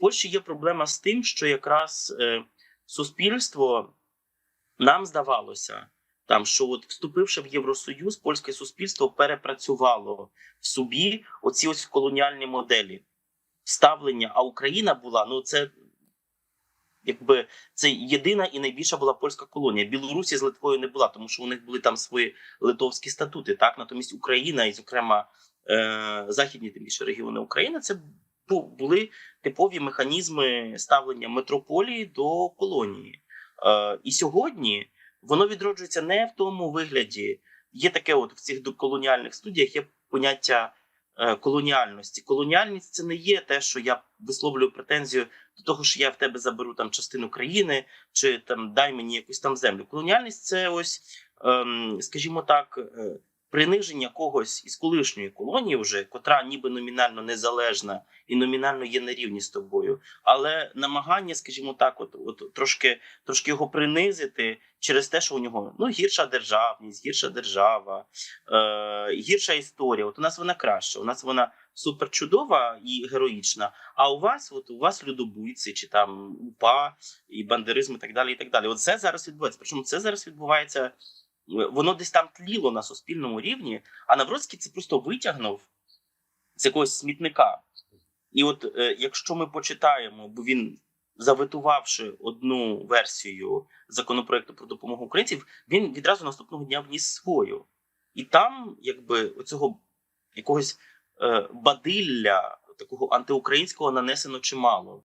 Польщі є проблема з тим, що якраз е, суспільство нам здавалося, там що от вступивши в Євросоюз, польське суспільство перепрацювало в собі оці ось колоніальні моделі ставлення. А Україна була ну це. Якби це єдина і найбільша була польська колонія. Білорусі з Литвою не була, тому що у них були там свої литовські статути. Так натомість Україна і, зокрема, е, західні тим більше регіони України, це були типові механізми ставлення метрополії до колонії. Е, і сьогодні воно відроджується не в тому вигляді. Є таке, от в цих колоніальних студіях є поняття е, колоніальності. Колоніальність це не є те, що я висловлюю претензію до того, що я в тебе заберу там частину країни, чи там дай мені якусь там землю. Колоніальність це ось, ем, скажімо так, е, приниження когось із колишньої колонії, вже котра ніби номінально незалежна і номінально є на рівні з тобою, але намагання, скажімо так, от, от трошки, трошки його принизити через те, що у нього ну гірша державність, гірша держава, е, гірша історія. От у нас вона краща, у нас вона супер чудова і героїчна. А у вас, от у вас людобуйці, чи там УПА і бандеризм, і так далі. І так далі. От це зараз відбувається. Причому це зараз відбувається. Воно десь там тліло на суспільному рівні, а Навроцький це просто витягнув з якогось смітника. І от е, якщо ми почитаємо, бо він заветувавши одну версію законопроекту про допомогу українців, він відразу наступного дня вніс свою. І там, якби оцього якогось е, бадилля такого антиукраїнського нанесено чимало.